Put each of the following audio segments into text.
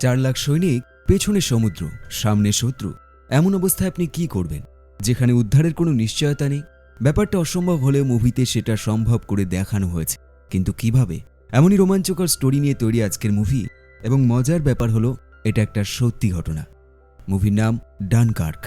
চার লাখ সৈনিক পেছনে সমুদ্র, সামনে শত্রু। এমন অবস্থায় আপনি কি করবেন? যেখানে উদ্ধারের কোনো নিশ্চয়তা নেই? ব্যাপারটা অসম্ভব হলেও মুভিতে সেটা সম্ভব করে দেখানো হয়েছে। কিন্তু কীভাবে? এমনই রোমাঞ্চকর স্টোরি নিয়ে তৈরি আজকের মুভি, এবং মজার ব্যাপার হলো, এটা একটা সত্যি ঘটনা। মুভির নাম ডানকার্ক।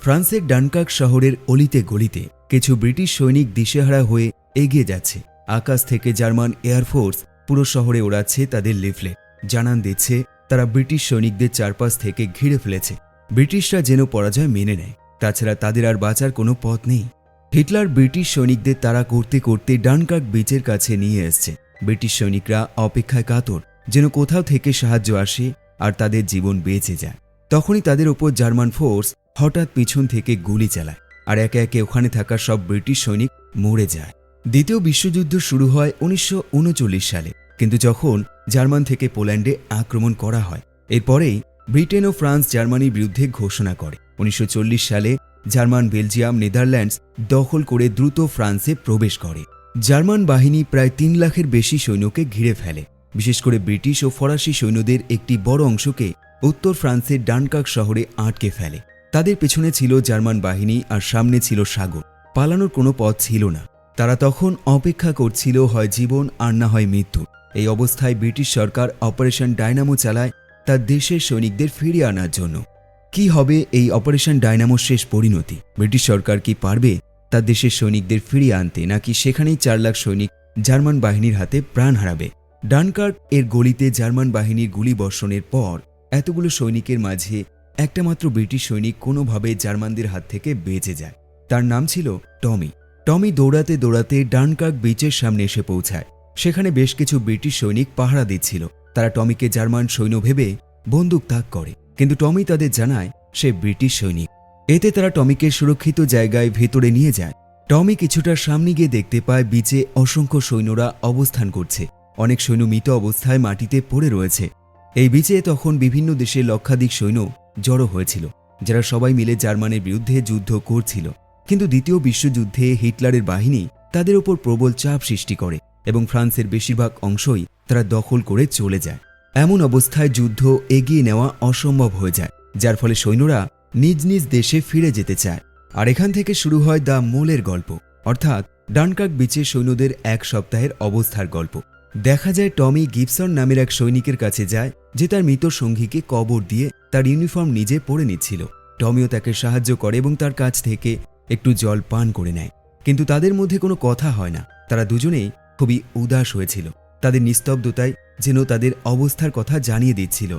ফ্রান্সের ডানকার্ক শহরের অলিতে গলিতে কিছু ব্রিটিশ সৈনিক দিশেহারা হয়ে এগিয়ে যাচ্ছে। আকাশ থেকে জার্মান এয়ারফোর্স পুরো শহরে ওড়াচ্ছে তাদের লিফলেট। জানান দিচ্ছে, তারা ব্রিটিশ সৈনিকদের চারপাশ থেকে ঘিরে ফেলেছে। ব্রিটিশরা যেন পরাজয় মেনে নেয়, তাছাড়া তাদের আর বাঁচার কোনো পথ নেই। হিটলার ব্রিটিশ সৈনিকদের তারা করতে করতে ডানকার্ক বিচের কাছে নিয়ে এসছে। ব্রিটিশ সৈনিকরা অপেক্ষায় কাতর, যেন কোথাও থেকে সাহায্য আসে আর তাদের জীবন বেঁচে যায়। তখনই তাদের ওপর জার্মান ফোর্স হঠাৎ পিছন থেকে গুলি চালায় আর একে একে ওখানে থাকা সব ব্রিটিশ সৈনিক মরে যায়। দ্বিতীয় বিশ্বযুদ্ধ শুরু হয় উনিশশো উনচল্লিশ সালে। কিন্তু যখন জার্মান থেকে পোল্যান্ডে আক্রমণ করা হয়, এরপরেই ব্রিটেন ও ফ্রান্স জার্মানির বিরুদ্ধে ঘোষণা করে। উনিশশো চল্লিশ সালে জার্মান, বেলজিয়াম, নেদারল্যান্ডস দখল করে দ্রুত ফ্রান্সে প্রবেশ করে। জার্মান বাহিনী প্রায় তিন লাখের বেশি সৈন্যকে ঘিরে ফেলে। বিশেষ করে ব্রিটিশ ও ফরাসি সৈন্যদের একটি বড় অংশকে উত্তর ফ্রান্সের ডানকাক শহরে আটকে ফেলে। তাদের পেছনে ছিল জার্মান বাহিনী আর সামনে ছিল সাগর। পালানোর কোনো পথ ছিল না। তারা তখন অপেক্ষা করছিল, হয় জীবন আর না হয় মৃত্যু। এই অবস্থায় ব্রিটিশ সরকার অপারেশন ডায়নামো চালায় তার দেশের সৈনিকদের ফিরিয়ে আনার জন্য। কি হবে এই অপারেশন ডায়নামোর শেষ পরিণতি? ব্রিটিশ সরকার কি পারবে তার দেশের সৈনিকদের ফিরিয়ে আনতে, নাকি সেখানেই চার লাখ সৈনিক জার্মান বাহিনীর হাতে প্রাণ হারাবে? ডানকার্ক এর গলিতে জার্মান বাহিনীর গুলি বর্ষণের পর এতগুলো সৈনিকের মাঝে একটা মাত্র ব্রিটিশ সৈনিক কোনোভাবে জার্মানদের হাত থেকে বেঁচে যায়। তার নাম ছিল টমি। টমি দৌড়াতে দৌড়াতে ডানকার্ক বিচের সামনে এসে পৌঁছায়। সেখানে বেশ কিছু ব্রিটিশ সৈনিক পাহারা দিচ্ছিল। তারা টমিকে জার্মান সৈন্য ভেবে বন্দুক তাক করে। কিন্তু টমি তাদের জানায়, সে ব্রিটিশ সৈনিক। এতে তারা টমিকে সুরক্ষিত জায়গায় ভেতরে নিয়ে যায়। টমি কিছুটা সামনে গিয়ে দেখতে পায় বিচে অসংখ্য সৈন্যরা অবস্থান করছে। অনেক সৈন্য মৃত অবস্থায় মাটিতে পড়ে রয়েছে। এই বিচে তখন বিভিন্ন দেশের লক্ষাধিক সৈন্য জড়ো হয়েছিল, যারা সবাই মিলে জার্মানের বিরুদ্ধে যুদ্ধ করছিল। কিন্তু দ্বিতীয় বিশ্বযুদ্ধে হিটলারের বাহিনী তাদের ওপর প্রবল চাপ সৃষ্টি করে। এবং ফ্রান্সের বেশিরভাগ অংশই তারা দখল করে চলে যায়। এমন অবস্থায় যুদ্ধ এগিয়ে নেওয়া অসম্ভব হয়ে যায়, যার ফলে সৈন্যরা নিজ নিজ দেশে ফিরে যেতে চায়। আর এখান থেকে শুরু হয় দ্য মোলের গল্প, অর্থাৎ ডানকাক বিচে সৈন্যদের এক সপ্তাহের অবস্থার গল্প। দেখা যায় টমি গিবসন নামের এক সৈনিকের কাছে যায়, যে তার মৃত সঙ্গীকে কবর দিয়ে তার ইউনিফর্ম নিজে পরে নিচ্ছিল। টমিও তাকে সাহায্য করে এবং তার কাছ থেকে একটু জল পান করে নেয়। কিন্তু তাদের মধ্যে কোনো কথা হয় না, তারা দুজনেই খুবই উদাস হয়েছিল। তাদের নিস্তব্ধতায় যেন তাদের অবস্থার কথা জানিয়ে দিচ্ছিল।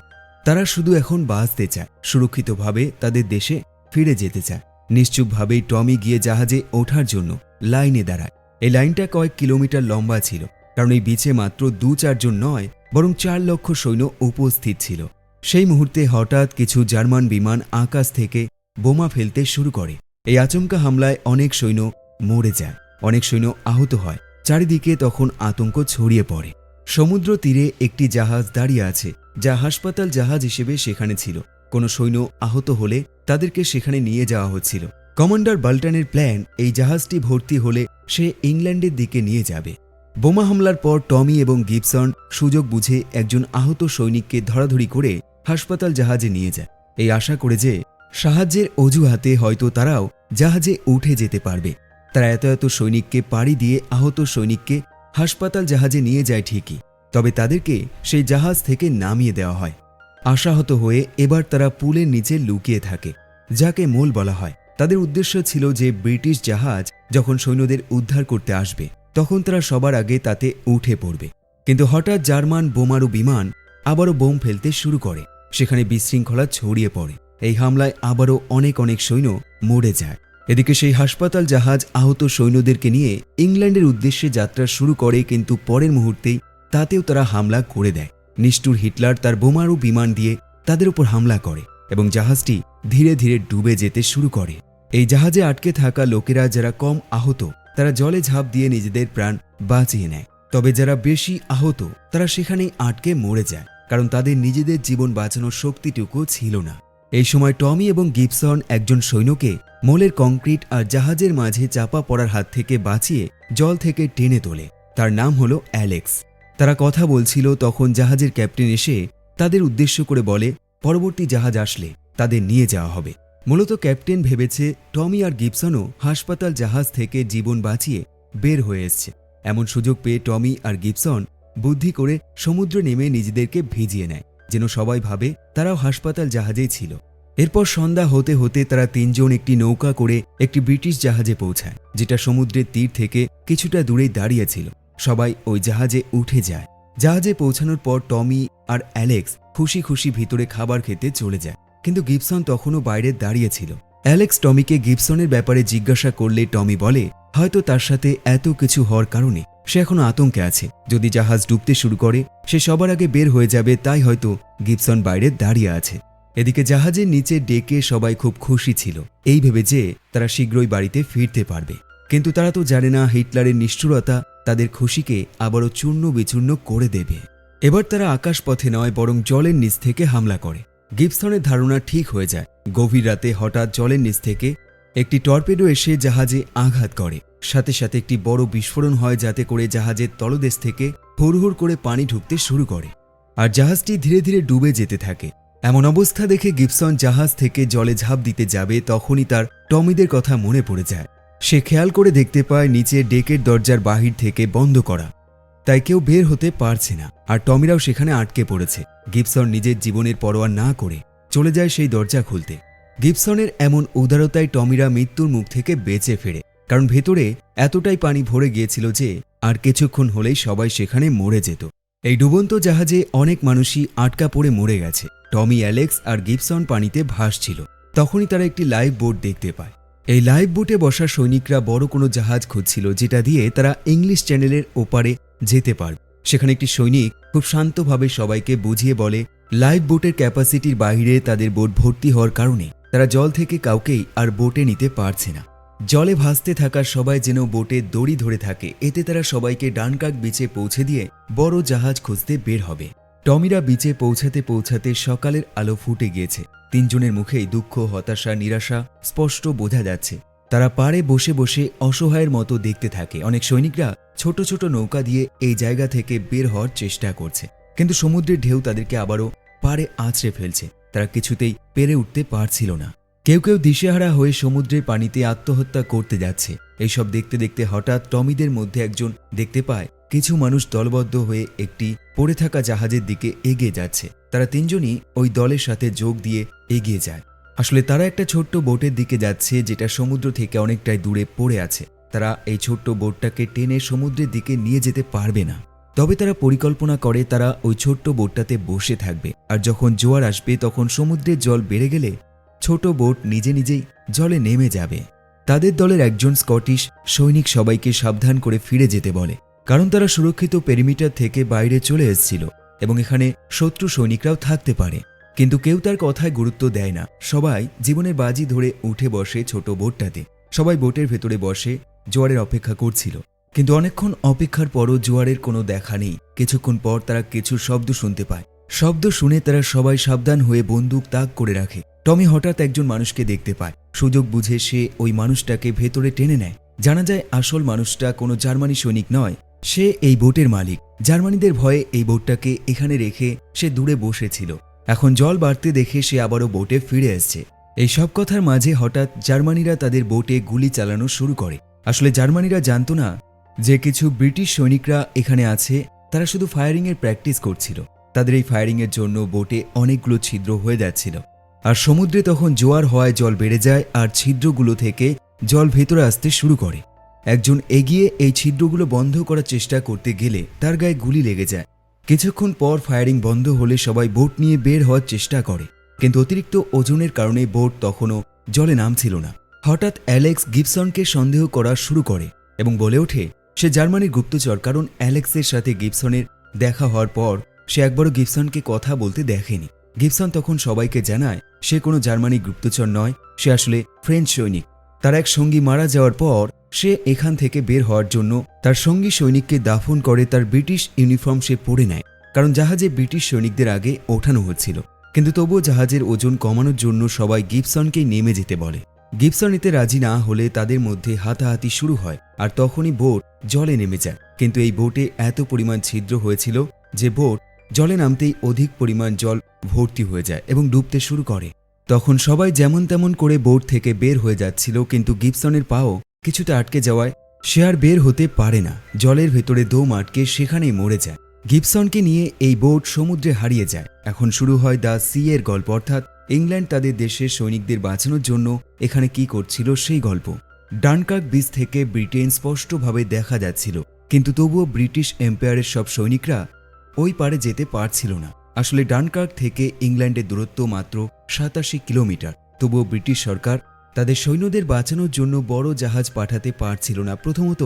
তারা শুধু এখন বাঁচতে চায়, সুরক্ষিতভাবে তাদের দেশে ফিরে যেতে চায়। নিশ্চুপভাবেই টমি গিয়ে জাহাজে ওঠার জন্য লাইনে দাঁড়ায়। এই লাইনটা কয়েক কিলোমিটার লম্বা ছিল, কারণ এই বিচে মাত্র দু চারজন নয়, বরং চার লক্ষ সৈন্য উপস্থিত ছিল। সেই মুহূর্তে হঠাৎ কিছু জার্মান বিমান আকাশ থেকে বোমা ফেলতে শুরু করে। এই আচমকা হামলায় অনেক সৈন্য মরে যায়, অনেক সৈন্য আহত হয়। চারিদিকে তখন আতঙ্ক ছড়িয়ে পড়ে। সমুদ্র তীরে একটি জাহাজ দাঁড়িয়ে আছে, যা হাসপাতাল জাহাজ হিসেবে সেখানে ছিল। কোনো সৈন্য আহত হলে তাদেরকে সেখানে নিয়ে যাওয়া হচ্ছিল। কমান্ডার বাল্টানের প্ল্যান, এই জাহাজটি ভর্তি হলে সে ইংল্যান্ডের দিকে নিয়ে যাবে। বোমা হামলার পর টমি এবং গিবসন সুযোগ বুঝে একজন আহত সৈনিককে ধরাধরি করে হাসপাতাল জাহাজে নিয়ে যায়। এই আশা করে যে সাহায্যের অজুহাতে হয়তো তারাও জাহাজে উঠে যেতে পারবে। তারা এত এত সৈনিককে পাড়ি দিয়ে আহত সৈনিককে হাসপাতাল জাহাজে নিয়ে যায় ঠিকই, তবে তাদেরকে সেই জাহাজ থেকে নামিয়ে দেওয়া হয়। আশাহত হয়ে এবার তারা পুলের নিচে লুকিয়ে থাকে, যাকে মোল বলা হয়। তাদের উদ্দেশ্য ছিল যে ব্রিটিশ জাহাজ যখন সৈন্যদের উদ্ধার করতে আসবে, তখন তারা সবার আগে তাতে উঠে পড়বে। কিন্তু হঠাৎ জার্মান বোমারু বিমান আবারও বোম ফেলতে শুরু করে, সেখানে বিশৃঙ্খলা ছড়িয়ে পড়ে। এই হামলায় আবারও অনেক অনেক সৈন্য মরে যায়। এদিকে সেই হাসপাতাল জাহাজ আহত সৈন্যদেরকে নিয়ে ইংল্যান্ডের উদ্দেশ্যে যাত্রা শুরু করে, কিন্তু পরের মুহূর্তেই তাতেও তারা হামলা করে দেয়। নিষ্ঠুর হিটলার তার বোমারু বিমান দিয়ে তাদের উপর হামলা করে এবং জাহাজটি ধীরে ধীরে ডুবে যেতে শুরু করে। এই জাহাজে আটকে থাকা লোকেরা যারা কম আহত, তারা জলে ঝাঁপ দিয়ে নিজেদের প্রাণ বাঁচিয়ে নেয়। তবে যারা বেশি আহত, তারা সেখানেই আটকে মরে যায়, কারণ তাদের নিজেদের জীবন বাঁচানোর শক্তিটুকু ছিল না। এই সময় টমি এবং গিবসন একজন সৈন্যকে মোলের কংক্রিট আর জাহাজের মাঝে চাপা পড়ার হাত থেকে বাঁচিয়ে জল থেকে টেনে তোলে। তার নাম হলো অ্যালেক্স। তারা কথা বলছিল তখন জাহাজের ক্যাপ্টেন এসে তাদের উদ্দেশ্য করে বলে, পরবর্তী জাহাজ আসলে, তাদের নিয়ে যাওয়া হবে। মূলত ক্যাপ্টেন ভেবেছে টমি আর গিবসনও হাসপাতাল জাহাজ থেকে জীবন বাঁচিয়ে বের হয়ে এসছে। এমন সুযোগ পেয়ে টমি আর গিবসন বুদ্ধি করে সমুদ্রে নেমে নিজেদেরকে ভিজিয়ে নেয়। যেন সবাই ভাবে তারাও হাসপাতাল জাহাজেই ছিল। এরপর সন্ধ্যা হতে হতে তারা তিনজন একটি নৌকা করে একটি ব্রিটিশ জাহাজে পৌঁছায়, যেটা সমুদ্রের তীর থেকে কিছুটা দূরেই দাঁড়িয়েছিল সবাই ওই জাহাজে উঠে যায়। জাহাজে পৌঁছানোর পর টমি আর অ্যালেক্স খুশি খুশি ভিতরে খাবার খেতে চলে যায়। কিন্তু গিবসন তখনও বাইরে দাঁড়িয়েছিল অ্যালেক্স টমিকে গিবসনের ব্যাপারে জিজ্ঞাসা করলে টমি বলে, হয়তো তার সাথে এত কিছু হওয়ার কারণে সে এখনও আতঙ্কে আছে। যদি জাহাজ ডুবতে শুরু করে, সে সবার আগে বের হয়ে যাবে, তাই হয়তো গিবসন বাইরে দাঁড়িয়ে আছে। এদিকে জাহাজের নিচে ডেকে সবাই খুব খুশি ছিল। এই ভেবে যে তারা শীঘ্রই বাড়িতে ফিরতে পারবে। কিন্তু তারা তো জানে না হিটলারের নিষ্ঠুরতা তাদের খুশিকে আবারও চূর্ণ বিচূর্ণ করে দেবে। এবার তারা আকাশপথে নয়, বরং জলের নিচ থেকে হামলা করে। গিবসনের ধারণা ঠিক হয়ে যায়। গভীর রাতে হঠাৎ জলের নিচ থেকে একটি টর্পেডো এসে জাহাজে আঘাত করে। সাথে সাথে একটি বড় বিস্ফোরণ হয় যাতে করে জাহাজের তলদেশ থেকে হুড়হুড় করে পানি ঢুকতে শুরু করে। আর জাহাজটি ধীরে ধীরে ডুবে যেতে থাকে। এমন অবস্থা দেখে গিবসন জাহাজ থেকে জলে ঝাঁপ দিতে যাবে তখনই তার টমিদের কথা মনে পড়ে যায়। সে খেয়াল করে দেখতে পায় নিচে ডেকের দরজার বাহির থেকে বন্ধ করা। তাই কেউ বের হতে পারছে না, আর টমিরাও সেখানে আটকে পড়েছে। গিবসন নিজের জীবনের পরোয়া না করে চলে যায় সেই দরজা খুলতে। গিবসনের এমন উদারতায় টমিরা মৃত্যুর মুখ থেকে বেঁচে ফেরে। কারণ ভেতরে এতটাই পানি ভরে গিয়েছিল যে আর কিছুক্ষণ হলেই সবাই সেখানে মরে যেত। এই ডুবন্ত জাহাজে অনেক মানুষই আটকা পড়ে মরে গেছে। টমি অ্যালেক্স আর গিবসন পানিতে ভাসছিল। তখনই তারা একটি লাইভ বোট দেখতে পায়। এই লাইভ বোটে বসা সৈনিকরা বড় কোনো জাহাজ খুঁজছিল যেটা দিয়ে তারা ইংলিশ চ্যানেলের ওপারে যেতে পারবে। সেখানে একটি সৈনিক খুব শান্তভাবে সবাইকে বুঝিয়ে বলে লাইভ বোটের ক্যাপাসিটির বাইরে তাদের বোট ভর্তি হওয়ার কারণে তারা জল থেকে কাউকেই আর বোটে নিতে পারছে না। জলে ভাসতে থাকা সবাই যেন বোটে দড়ি ধরে থাকে, এতে তারা সবাইকে ডানকাক বিচে পৌঁছে দিয়ে বড় জাহাজ খুঁজতে বের হবে। টমিরা বিচে পৌঁছাতে পৌঁছাতে সকালের আলো ফুটে গিয়েছে। তিনজনের মুখেই দুঃখ, হতাশা, নিরাশা স্পষ্ট বোঝা যাচ্ছে। তারা পাড়ে বসে বসে অসহায়ের মতো দেখতে থাকে। অনেক সৈনিকরা ছোট ছোট নৌকা দিয়ে এই জায়গা থেকে বের হওয়ার চেষ্টা করছে। কিন্তু সমুদ্রের ঢেউ তাদেরকে আবারও পাড়ে আঁচড়ে ফেলছে। তারা কিছুতেই পেরে উঠতে পারছিল না। কেউ কেউ দিশেহারা হয়ে সমুদ্রের পানিতে আত্মহত্যা করতে যাচ্ছে। এইসব দেখতে দেখতে হঠাৎ টমিদের মধ্যে একজন দেখতে পায়। কিছু মানুষ দলবদ্ধ হয়ে একটি পড়ে থাকা জাহাজের দিকে এগিয়ে যাচ্ছে। তারা তিনজনই ওই দলের সাথে যোগ দিয়ে এগিয়ে যায়। আসলে তারা একটা ছোট্ট বোটের দিকে যাচ্ছে যেটা সমুদ্র থেকে অনেকটাই দূরে পড়ে আছে। তারা এই ছোট্ট বোটটাকে টেনে সমুদ্রের দিকে নিয়ে যেতে পারবে না। তবে তারা পরিকল্পনা করে তারা ওই ছোট্ট বোটটাতে বসে থাকবে। আর যখন জোয়ার আসবে, তখন সমুদ্রের জল বেড়ে গেলে ছোট বোট নিজে নিজেই জলে নেমে যাবে। তাদের দলের একজন স্কটিশ সৈনিক সবাইকে সাবধান করে ফিরে যেতে বলে, কারণ তারা সুরক্ষিত পেরিমিটার থেকে বাইরে চলে এসেছিল এবং এখানে শত্রু সৈনিকরাও থাকতে পারে। কিন্তু কেউ তার কথায় গুরুত্ব দেয় না। সবাই জীবনের বাজি ধরে উঠে বসে ছোট বোটটাতে। সবাই বোটের ভেতরে বসে জোয়ারের অপেক্ষা করছিল। কিন্তু অনেকক্ষণ অপেক্ষার পরও জোয়ারের কোনো দেখা নেই। কিছুক্ষণ পর তারা কিছু শব্দ শুনতে পায়। শব্দ শুনে তারা সবাই সাবধান হয়ে বন্দুক তাক করে রাখে। টমি হঠাৎ একজন মানুষকে দেখতে পায়। সুযোগ বুঝে সে ওই মানুষটাকে ভেতরে টেনে নেয়। জানা যায় আসল মানুষটা কোনো জার্মানি সৈনিক নয়, সে এই বোটের মালিক। জার্মানিদের ভয়ে এই বোটটাকে এখানে রেখে সে দূরে বসেছিল। এখন জল বাড়তে দেখে সে আবারও বোটে ফিরে আসছে। এই সব কথার মাঝে হঠাৎ জার্মানিরা তাদের বোটে গুলি চালানো শুরু করে। আসলে জার্মানিরা জানতো না যে কিছু ব্রিটিশ সৈনিকরা এখানে আছে, তারা শুধু ফায়ারিংয়ের প্র্যাকটিস করছিল। তাদের এই ফায়ারিংয়ের জন্য বোটে অনেকগুলো ছিদ্র হয়ে যাচ্ছিল। আর সমুদ্রে তখন জোয়ার হওয়ায় জল বেড়ে যায় আর ছিদ্রগুলো থেকে জল ভেতরে আসতে শুরু করে। একজন এগিয়ে এই ছিদ্রগুলো বন্ধ করার চেষ্টা করতে গেলে তার গায়ে গুলি লেগে যায়। কিছুক্ষণ পর ফায়ারিং বন্ধ হলে সবাই বোট নিয়ে বের হওয়ার চেষ্টা করে, কিন্তু অতিরিক্ত ওজনের কারণে বোট তখনও জলে নামছিল না। হঠাৎ অ্যালেক্স গিবসনকে সন্দেহ করা শুরু করে এবং বলে ওঠে, সে জার্মানির গুপ্তচর, কারণ অ্যালেক্সের সাথে গিবসনের দেখা হওয়ার পর সে একবারও গিবসনকে কথা বলতে দেখেনি। গিবসন তখন সবাইকে জানায়, সে কোনো জার্মানি গুপ্তচর নয়, সে আসলে ফ্রেঞ্চ সৈনিক। তার এক সঙ্গী মারা যাওয়ার পর, সে এখান থেকে বের হওয়ার জন্য তার সঙ্গী সৈনিককে দাফন করে তার ব্রিটিশ ইউনিফর্ম সে পরে নেয়, কারণ জাহাজে ব্রিটিশ সৈনিকদের আগে ওঠানো হচ্ছিল। কিন্তু তবুও জাহাজের ওজন কমানোর জন্য সবাই গিবসনকেই নেমে যেতে বলে। গিবসন এতে রাজি না হলে তাদের মধ্যে হাতাহাতি শুরু হয়, আর তখনই বোট জলে নেমে যায়। কিন্তু এই বোটে এত পরিমাণ ছিদ্র হয়েছিল যে বোট জলে নামতেই অধিক পরিমাণ জল ভর্তি হয়ে যায় এবং ডুবতে শুরু করে। তখন সবাই যেমন তেমন করে বোট থেকে বের হয়ে যাচ্ছিল, কিন্তু গিবসনের পাও কিছুটা আটকে যাওয়ায় সে আর বের হতে পারে না। জলের ভেতরে দোম আটকে সেখানেই মরে যায়। গিবসনকে নিয়ে এই বোট সমুদ্রে হারিয়ে যায়। এখন শুরু হয় দ্য সি এর গল্প, অর্থাৎ ইংল্যান্ড তাদের দেশের সৈনিকদের বাঁচানোর জন্য এখানে কি করছিল সেই গল্প। ডানকার্ক বিচ থেকে ব্রিটেন স্পষ্টভাবে দেখা যাচ্ছিল, কিন্তু তবুও ব্রিটিশ এম্পায়ারের সব সৈনিকরা ওই পারে যেতে পারছিল না। আসলে ডানকার্ক থেকে ইংল্যান্ডের দূরত্ব মাত্র সাতাশি কিলোমিটার। তবুও ব্রিটিশ সরকার তাদের সৈন্যদের বাঁচানোর জন্য বড় জাহাজ পাঠাতে পারছিল না। প্রথমত,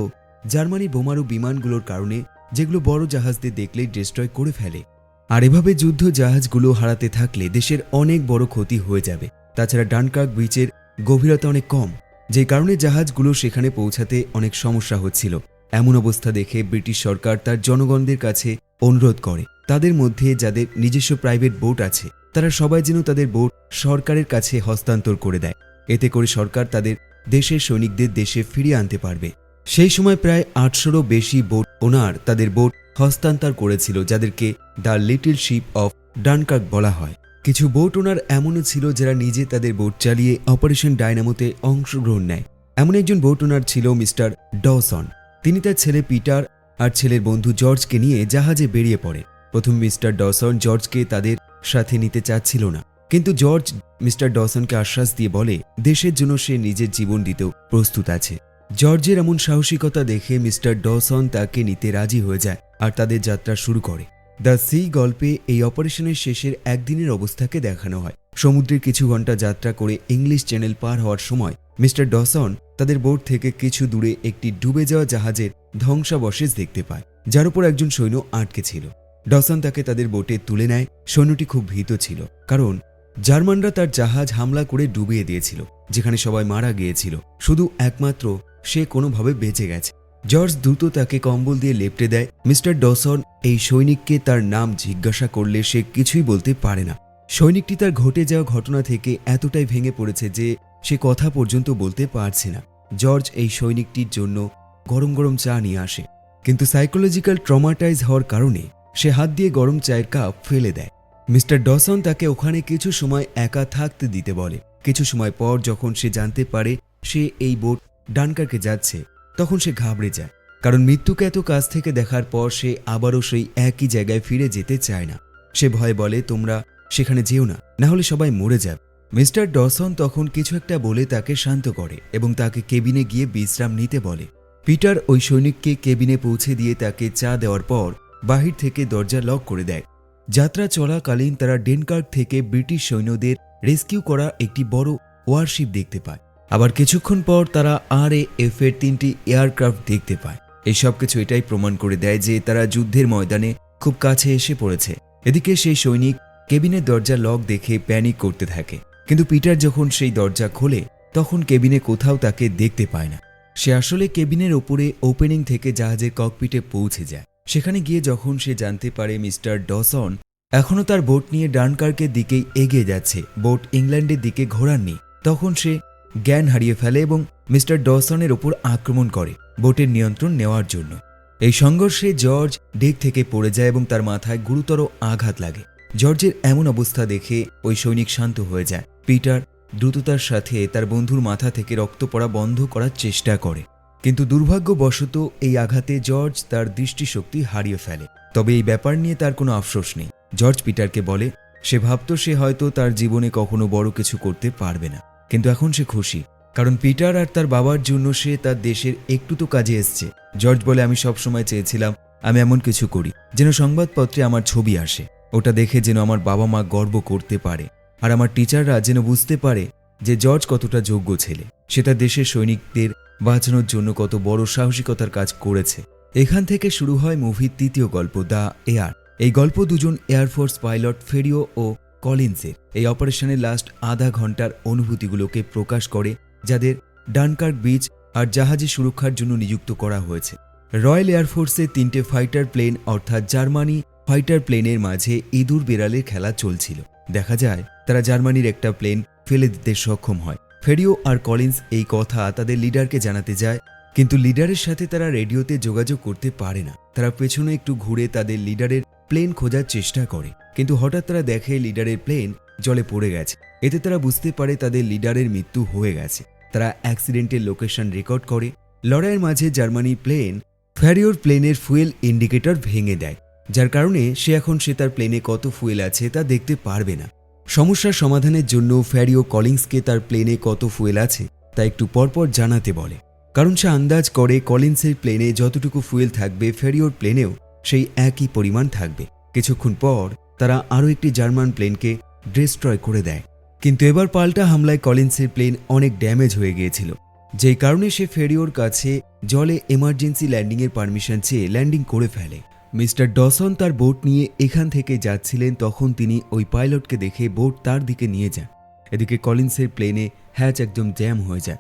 জার্মানি বোমারু বিমানগুলোর কারণে যেগুলো বড় জাহাজদের দেখলেই ডিস্ট্রয় করে ফেলে। আর এভাবে যুদ্ধ জাহাজগুলো হারাতে থাকলে দেশের অনেক বড় ক্ষতি হয়ে যাবে। তাছাড়া ডানকার্ক বিচের গভীরতা অনেক কম, যে কারণে জাহাজগুলো সেখানে পৌঁছাতে অনেক সমস্যা হচ্ছিল। এমন অবস্থা দেখে ব্রিটিশ সরকার তার জনগণদের কাছে অনুরোধ করে। তাদের মধ্যে যাদের নিজস্ব প্রাইভেট বোট আছে, তারা সবাই যেন তাদের বোট সরকারের কাছে হস্তান্তর করে দেয়। এতে করে সরকার তাদের দেশের সৈনিকদের দেশে ফিরিয়ে আনতে পারবে। সেই সময় প্রায় আটশোরও বেশি বোট ওনার তাদের বোট হস্তান্তর করেছিল, যাদেরকে the little ship of Dunkirk বলা হয়। কিছু বোট ওনার এমনও ছিল যারা নিজে তাদের বোট চালিয়ে অপারেশন ডায়নামোতে অংশগ্রহণ নেয়। এমন একজন বোট ওনার ছিল মিস্টার ডসন তিনি তার ছেলে পিটার আর ছেলের বন্ধু জর্জকে নিয়ে জাহাজে বেরিয়ে পড়ে। প্রথম মিস্টার ডসন জর্জকে তাদের সাথে নিতে চাচ্ছিল না। কিন্তু জর্জ মিস্টার ডসনকে আশ্বাস দিয়ে বলে, দেশের জন্য সে নিজের জীবন দিতেও প্রস্তুত আছে। জর্জের এমন সাহসিকতা দেখে মিস্টার ডসন তাকে নিতে রাজি হয়ে যায় আর তাদের যাত্রা শুরু করে। দ্য সি গল্পে এই অপারেশনের শেষের একদিনের অবস্থাকে দেখানো হয়। সমুদ্রের কিছু ঘণ্টা যাত্রা করে ইংলিশ চ্যানেল পার হওয়ার সময় মিস্টার ডসন তাদের বোট থেকে কিছু দূরে একটি ডুবে যাওয়া জাহাজের ধ্বংসাবশেষ দেখতে পায়, যার উপর একজন সৈন্য আটকে ছিল। ডসন তাকে তাদের বোটে তুলে নেয়, সৈন্যটি খুব ভীত ছিল, কারণ জার্মানরা তার জাহাজ হামলা করে ডুবিয়ে দিয়েছিল, যেখানে সবাই মারা গিয়েছিল। শুধু একমাত্র সে কোনোভাবে বেঁচে গেছে। জর্জ দ্রুত তাকে কম্বল দিয়ে লেপটে দেয়। মিস্টার ডসন এই সৈনিককে তার নাম জিজ্ঞাসা করলে সে কিছুই বলতে পারে না। সৈনিকটি তার ঘটে যাওয়া ঘটনা থেকে এতটাই ভেঙে পড়েছে যে সে কথা পর্যন্ত বলতে পারছে না। জর্জ এই সৈনিকটির জন্য গরম গরম চা নিয়ে আসে। কিন্তু সাইকোলজিক্যাল ট্রমাটাইজ হওয়ার কারণে সে হাত দিয়ে গরম চায়ের কাপ ফেলে দেয়। মিস্টার ডসন তাকে ওখানে কিছু সময় একা থাকতে দিতে বলে। কিছু সময় পর যখন সে জানতে পারে সে এই বোট ডানকারকে যাচ্ছে, তখন সে ঘাবড়ে যায়। কারণ মৃত্যুকে এত কাছ থেকে দেখার পর সে আবারও সেই একই জায়গায় ফিরে যেতে চায় না। সে ভয়ে বলে, তোমরা সেখানে যেও না না হলে সবাই মরে যাবে। মিস্টার ডসন তখন কিছু একটা বলে তাকে শান্ত করে এবং তাকে কেবিনে গিয়ে বিশ্রাম নিতে বলে। পিটার ওই সৈনিককে কেবিনে পৌঁছে দিয়ে তাকে চা দেওয়ার পর বাহির থেকে দরজা লক করে দেয়। যাত্রা চলাকালীন তারা ডেনকার্ক থেকে ব্রিটিশ সৈন্যদের রেস্কিউ করা একটি বড় ওয়ারশিপ দেখতে পায়। আবার কিছুক্ষণ পর তারা আর এফ এর তিনটি এয়ারক্রাফট দেখতে পায়। এই সব কিছু এটাই প্রমাণ করে দেয় যে তারা যুদ্ধের ময়দানে খুব কাছে এসে পড়েছে। এদিকে সেই সৈনিক কেবিনের দরজা লক দেখে প্যানিক করতে থাকে। কিন্তু পিটার যখন সেই দরজা খোলে, তখন কেবিনে কোথাও তাকে দেখতে পায় না। সে আসলে কেবিনের ওপরে ওপেনিং থেকে জাহাজের ককপিটে পৌঁছে যায়। সেখানে গিয়ে যখন সে জানতে পারে মিস্টার ডসন এখনও তার বোট নিয়ে ডানকার্কের দিকেই এগিয়ে যাচ্ছে, বোট ইংল্যান্ডের দিকে ঘোরাননি, তখন সে জ্ঞান হারিয়ে ফেলে এবং মিস্টার ডসনের ওপর আক্রমণ করে, বোটের নিয়ন্ত্রণ নেওয়ার জন্য। এই সংঘর্ষে জর্জ ডেক থেকে পড়ে যায় এবং তার মাথায় গুরুতর আঘাত লাগে। জর্জের এমন অবস্থা দেখে ওই সৈনিক শান্ত হয়ে যায়। পিটার দ্রুততার সাথে তার বন্ধুর মাথা থেকে রক্ত পড়া বন্ধ করার চেষ্টা করে। কিন্তু দুর্ভাগ্যবশত এই আঘাতে জর্জ তার দৃষ্টিশক্তি হারিয়ে ফেলে। তবে এই ব্যাপার নিয়ে তার কোনো আফসোস নেই। জর্জ পিটারকে বলে, সে ভাবত সে হয়তো তার জীবনে কখনো বড় কিছু করতে পারবে না। কিন্তু এখন সে খুশি, কারণ পিটার আর তার বাবার জন্য সে তার দেশের একটু তো কাজে এসছে। জর্জ বলে, আমি সব সময় চেয়েছিলাম আমি এমন কিছু করি, যেন সংবাদপত্রে আমার ছবি আসে। ওটা দেখে যেন আমার বাবা মা গর্ব করতে পারে। আর আমার টিচাররা যেন বুঝতে পারে যে জর্জ কতটা যোগ্য ছেলে। সে তার দেশের সৈনিকদের বাঁচানোর জন্য কত বড় সাহসিকতার কাজ করেছে। এখান থেকে শুরু হয় মুভির তৃতীয় গল্প, দ্য এয়ার। এই গল্প দুজন এয়ারফোর্স পাইলট ফেরিও ও কলিন্সের। এই অপারেশনের লাস্ট আধা ঘণ্টার অনুভূতিগুলোকে প্রকাশ করে, যাদের ডানকার্ক বিচ আর জাহাজে সুরক্ষার জন্য নিযুক্ত করা হয়েছে। রয়্যাল এয়ারফোর্সে তিনটে ফাইটার প্লেন, অর্থাৎ জার্মানি ফাইটার প্লেনের মাঝে ইঁদুর বেড়ালের খেলা চলছিল। দেখা যায়, তারা জার্মানির একটা প্লেন ফেলে দিতে সক্ষম হয়। ফেরিও আর কলিন্স এই কথা তাদের লিডারকে জানাতে যায়, কিন্তু লিডারের সাথে তারা রেডিওতে যোগাযোগ করতে পারে না। তারা পেছনে একটু ঘুরে তাদের লিডারের প্লেন খোঁজার চেষ্টা করে, কিন্তু হঠাৎ তারা দেখে লিডারের প্লেন জলে পড়ে গেছে। এতে তারা বুঝতে পারে তাদের লিডারের মৃত্যু হয়ে গেছে। তারা অ্যাক্সিডেন্টের লোকেশন রেকর্ড করে। লড়াইয়ের মাঝে জার্মানি প্লেন ফ্যারিওর প্লেনের ফুয়েল ইন্ডিকেটর ভেঙে দেয়। যার কারণে সে এখন সে তার প্লেনে কত ফুয়েল আছে তা দেখতে পারবে না। সমস্যার সমাধানের জন্য ফ্যারিও কলিন্সকে তার প্লেনে কত ফুয়েল আছে তা একটু পরপর জানাতে বলে। কারণ সে আন্দাজ করে কলিন্সের প্লেনে যতটুকু ফুয়েল থাকবে ফেরিওর প্লেনেও সেই একই পরিমাণ থাকবে। কিছুক্ষণ পর তারা আরও একটি জার্মান প্লেনকে ডিস্ট্রয় করে দেয়। কিন্তু এবার পাল্টা হামলায় কলিন্সের প্লেন অনেক ড্যামেজ হয়ে গিয়েছিল। যেই কারণে সে ফেরিওর কাছে জলে এমার্জেন্সি ল্যান্ডিংয়ের পারমিশন চেয়ে ল্যান্ডিং করে ফেলে। মিস্টার ডসন তার বোট নিয়ে এখান থেকে যাচ্ছিলেন, তখন তিনি ওই পাইলটকে দেখে বোট তার দিকে নিয়ে যান। এদিকে কলিন্সের প্লেনে হ্যাচ একদম জ্যাম হয়ে যায়।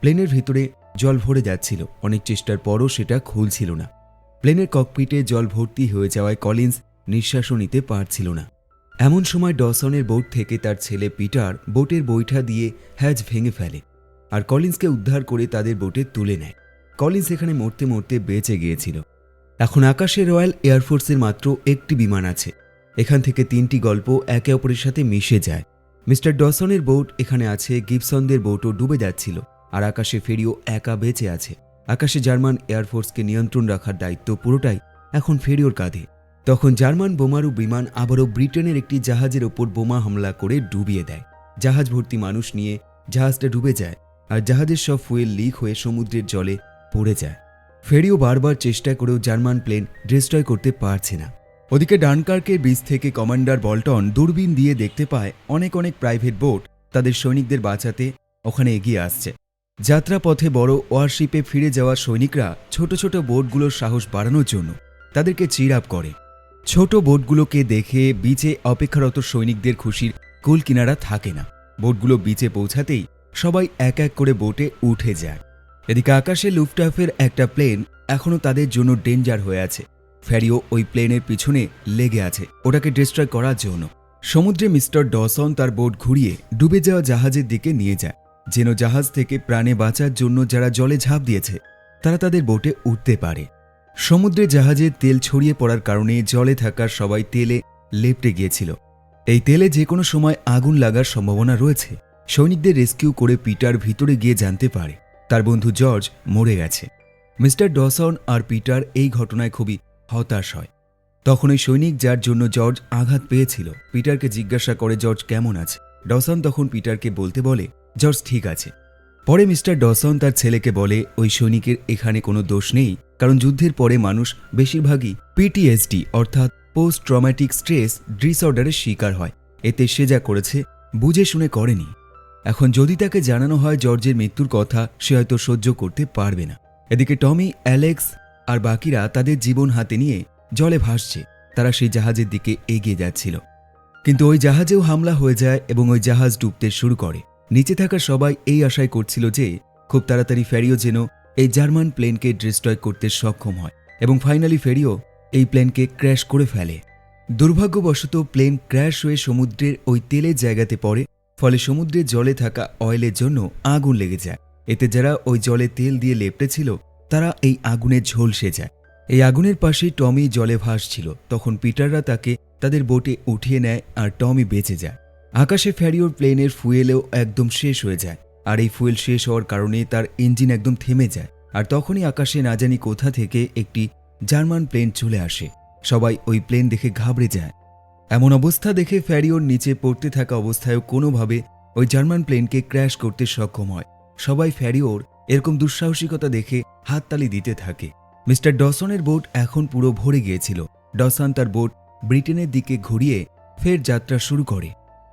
প্লেনের ভিতরে জল ভরে যাচ্ছিল, অনেক চেষ্টার পরও সেটা খুলছিল না। প্লেনের ককপিটে জল ভর্তি হয়ে যাওয়ায় কলিন্স নিঃশ্বাসও নিতে পারছিল না। এমন সময় ডসনের বোট থেকে তার ছেলে পিটার বোটের বৈঠা দিয়ে হ্যাজ ভেঙে ফেলে আর কলিন্সকে উদ্ধার করে তাদের বোটে তুলে নেয়। কলিন্স এখানে মরতে মরতে বেঁচে গিয়েছিল। এখন আকাশে রয়্যাল এয়ারফোর্সের মাত্র একটি বিমান আছে। এখান থেকে তিনটি গল্প একে অপরের সাথে মিশে যায়। মিস্টার ডসনের বোট এখানে আছে, গিবসনদের বোটও ডুবে যাচ্ছিল, আর আকাশে ফেরিও একা বেঁচে আছে। আকাশে জার্মান এয়ারফোর্সকে নিয়ন্ত্রণ রাখার দায়িত্ব পুরোটাই এখন ফেরিওর কাঁধে। তখন জার্মান বোমারু বিমান আবারও ব্রিটেনের একটি জাহাজের ওপর বোমা হামলা করে ডুবিয়ে দেয়। জাহাজ ভর্তি মানুষ নিয়ে জাহাজটা ডুবে যায়, আর জাহাজের সব ফুয়েল লিক হয়ে সমুদ্রের জলে পড়ে যায়। ফেরিও বারবার চেষ্টা করেও জার্মান প্লেন ডিস্ট্রয় করতে পারছে না। ওদিকে ডানকার্কের ব্রিজ থেকে কমান্ডার বল্টন দূরবীন দিয়ে দেখতে পায় অনেক অনেক প্রাইভেট বোট তাদের সৈনিকদের বাঁচাতে ওখানে এগিয়ে আসছে। যাত্রাপথে বড় ওয়ারশিপে ফিরে যাওয়া সৈনিকরা ছোট ছোট বোটগুলোর সাহস বাড়ানোর জন্য তাদেরকে চির আপ করে। ছোট বোটগুলোকে দেখে বিচে অপেক্ষারত সৈনিকদের খুশির কুল কিনারা থাকে না। বোটগুলো বিচে পৌঁছাতেই সবাই এক এক করে বোটে উঠে যায়। এদিকে আকাশে লুফটাফের একটা প্লেন এখনও তাদের জন্য ডেঞ্জার হয়ে আছে। ফ্যারিও ওই প্লেনের পিছনে লেগে আছে, ওটাকে ডিস্ট্রয় করার জন্য। সমুদ্রে মিস্টার ডসন তার বোট ঘুরিয়ে ডুবে যাওয়া জাহাজের দিকে নিয়ে যায়, যেন জাহাজ থেকে প্রাণে বাঁচার জন্য যারা জলে ঝাঁপ দিয়েছে, তারা তাদের বোটে উঠতে পারে। সমুদ্রে জাহাজে তেল ছড়িয়ে পড়ার কারণে জলে থাকা সবাই তেলে লেপটে গিয়েছিল। এই তেলে যে কোনো সময় আগুন লাগার সম্ভাবনা রয়েছে, সৈনিকদের রেস্কিউ করে পিটার ভিতরে গিয়ে জানতে পারে। তার বন্ধু জর্জ মরে গেছে। মিস্টার ডসন আর পিটার এই ঘটনায় খুবই হতাশ হয়। তখন ওই সৈনিক যার জন্য জর্জ আঘাত পেয়েছিল, পিটারকে জিজ্ঞাসা করে, জর্জ কেমন আছে? ডসন তখন পিটারকে বলতে বলে, জর্জ ঠিক আছে। পরে মিস্টার ডসন তার ছেলেকে বলে, ওই সৈনিকের এখানে কোনো দোষ নেই, কারণ যুদ্ধের পরে মানুষ বেশিরভাগই পিটিএসডি অর্থাৎ পোস্ট ট্রমাটিক স্ট্রেস ডিসঅর্ডারের শিকার হয়। এতে সে যা করেছে, বুঝে শুনে করেনি। এখন যদি তাকে জানানো হয় জর্জের মৃত্যুর কথা, সে হয়তো সহ্য করতে পারবে না। এদিকে টমি, অ্যালেক্স আর বাকিরা তাদের জীবন হাতে নিয়ে জলে ভাসছে। তারা সেই জাহাজের দিকে এগিয়ে যাচ্ছিল। কিন্তু ওই জাহাজেও হামলা হয়ে যায় এবং ওই জাহাজ ডুবতে শুরু করে। নিচে থাকা সবাই এই আশায় করছিল যে, খুব তাড়াতাড়ি ফেরিও যেন এই জার্মান প্লেনকে ডিস্ট্রয় করতে সক্ষম হয় এবং ফাইনালি ফেরিও এই প্লেনকে ক্র্যাশ করে ফেলে। দুর্ভাগ্যবশত প্লেন ক্র্যাশ হয়ে সমুদ্রের ওই তেলের জায়গাতে পড়ে ফলে সমুদ্রের জলে থাকা অয়েলের জন্য আগুন লেগে যায়। এতে যারা ওই জলে তেল দিয়ে লেপটেছিল তারা এই আগুনে ঝলসে যায় এই আগুনের পাশে টমি জলে ভাসছিল। তখন পিটাররা তাকে তাদের বোটে উঠিয়ে নেয় আর টমি বেঁচে যায়। আকাশে ফ্যারিওর প্লেনের ফুয়েলেও একদম শেষ হয়ে যায়। আর এই ফুয়েল শেষ হওয়ার কারণে তার ইঞ্জিন একদম থেমে যায়। আর তখনই আকাশে না জানি কোথা থেকে একটি জার্মান প্লেন চলে আসে। সবাই ওই প্লেন দেখে ঘাবড়ে যায়। এমন অবস্থা দেখে ফ্যারিওর নিচে পড়তে থাকা অবস্থায়ও কোনোভাবে ওই জার্মান প্লেনকে ক্র্যাশ করতে সক্ষম হয়। সবাই ফ্যারিওর এরকম দুঃসাহসিকতা দেখে হাততালি দিতে থাকে। মিস্টার ডসনের বোট এখন পুরো ভরে গিয়েছিল। ডসন তার বোট ব্রিটেনের দিকে ঘুরিয়ে ফের যাত্রা শুরু করে।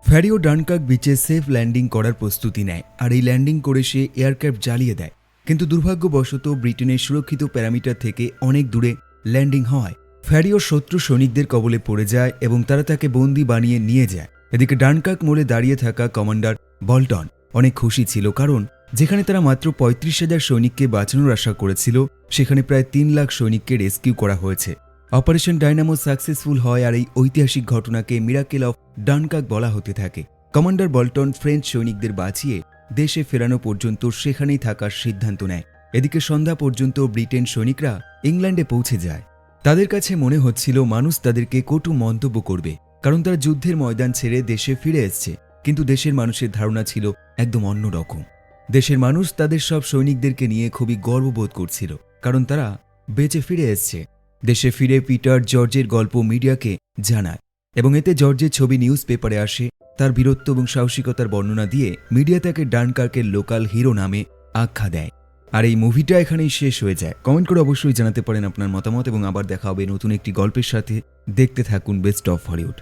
ফ্যারিও ডানকাক বিচে সেফ ল্যান্ডিং করার প্রস্তুতি নেয় আর এই ল্যান্ডিং করে সে এয়ারক্রাফট জ্বালিয়ে দেয়। কিন্তু দুর্ভাগ্যবশত ব্রিটেনের সুরক্ষিত প্যারামিটার থেকে অনেক দূরে ল্যান্ডিং হয়। ফ্যারিও শত্রু সৈনিকদের কবলে পড়ে যায় এবং তারা তাকে বন্দি বানিয়ে নিয়ে যায়। এদিকে ডানকাক মোড়ে দাঁড়িয়ে থাকা কমান্ডার বল্টন অনেক খুশি ছিল কারণ যেখানে তারা মাত্র পঁয়ত্রিশ হাজার সৈনিককে বাঁচানোর আশা করেছিল, সেখানে প্রায় তিন লাখ সৈনিককে রেস্কিউ করা হয়েছে। অপারেশন ডাইনামো সাকসেসফুল হয় আর এই ঐতিহাসিক ঘটনাকে মিরাকেল অফ ডানকাক বলা হতে থাকে। কমান্ডার বল্টন ফ্রেঞ্চ সৈনিকদের বাঁচিয়ে দেশে ফেরানো পর্যন্ত সেখানেই থাকার সিদ্ধান্ত নেয়। এদিকে সন্ধ্যা পর্যন্ত ব্রিটেন সৈনিকরা ইংল্যান্ডে পৌঁছে যায়। তাদের কাছে মনে হচ্ছিল মানুষ তাদেরকে কটু মন্তব্য করবে, কারণ তারা যুদ্ধের ময়দান ছেড়ে দেশে ফিরে এসছে। কিন্তু দেশের মানুষের ধারণা ছিল একদম অন্যরকম দেশের মানুষ তাদের সব সৈনিকদেরকে নিয়ে খুবই গর্ববোধ করছিল, কারণ তারা বেঁচে ফিরে এসছে। দেশে ফিরে পিটার জর্জের গল্প মিডিয়াকে জানায়, এবং এতে জর্জের ছবি নিউজ পেপারে আসে। তার বীরত্ব এবং সাহসিকতার বর্ণনা দিয়ে মিডিয়া তাকে ডানকার্কের লোকাল হিরো নামে আখ্যা দেয়। আর এই মুভিটা এখানেই শেষ হয়ে যায়। কমেন্ট করে অবশ্যই জানাতে পারেন আপনার মতামত এবং আবার দেখা হবে নতুন একটি গল্পের সাথে। দেখতে থাকুন বেস্ট অফ হলিউড